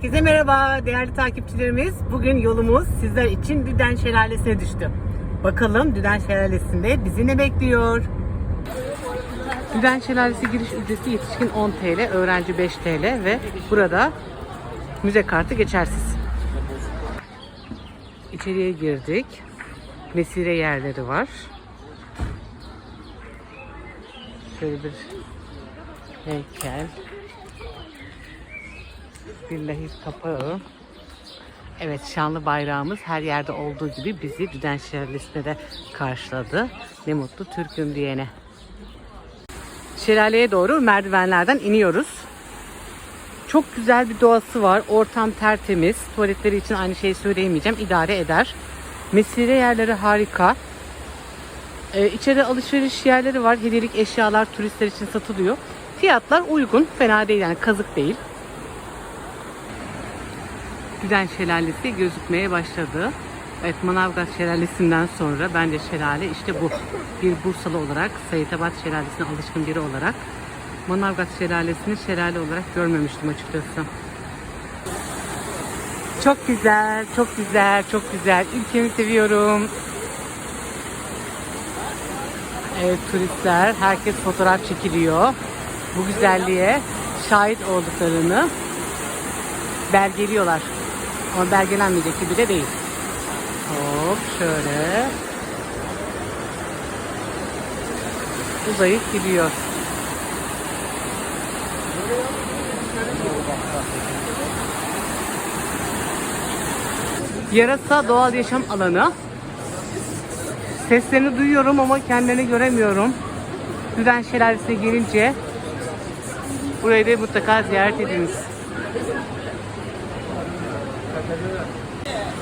Herkese merhaba değerli takipçilerimiz. Bugün yolumuz sizler için Düden Şelalesi'ne düştü. Bakalım Düden Şelalesi'nde bizi ne bekliyor? Düden Şelalesi giriş ücreti yetişkin 10 TL, öğrenci 5 TL ve burada müze kartı geçersiz. İçeriye girdik. Mesire yerleri var. Şöyle bir heykel. Bir lahit kapağı. Evet şanlı bayrağımız her yerde olduğu gibi bizi Düden Şelalesi'ne de karşıladı. Ne mutlu Türk'üm diyene. Şelaleye doğru merdivenlerden iniyoruz. Çok güzel bir doğası var. Ortam tertemiz. Tuvaletleri için aynı şeyi söyleyemeyeceğim. İdare eder. Mesire yerleri harika. Ee, içeride alışveriş yerleri var. Hediyelik eşyalar turistler için satılıyor. Fiyatlar uygun. Fena değil yani kazık değil. Düden Şelalesi gözükmeye başladı. Evet Manavgat Şelalesi'nden sonra bence şelale işte bu. Bir Bursalı olarak Sayitabat Şelalesi'ne alışkın biri olarak Manavgat Şelalesi'ni şelale olarak görmemiştim açıkçası. Çok güzel, çok güzel, çok güzel. Ülkemi seviyorum. Evet turistler, herkes fotoğraf çekiliyor. Bu güzelliğe şahit olduklarını belgeliyorlar. Ama belgelenmeyecek gibi de değil. Hop şöyle. Uzayıp gidiyor. Yarasa doğal yaşam alanı. Seslerini duyuyorum ama kendini göremiyorum. Düden Şelalesi'ne gelince burayı da mutlaka ziyaret ediniz.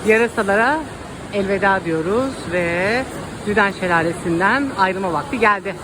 Yarasalara elveda diyoruz ve Düden Şelalesi'nden ayrılma vakti geldi.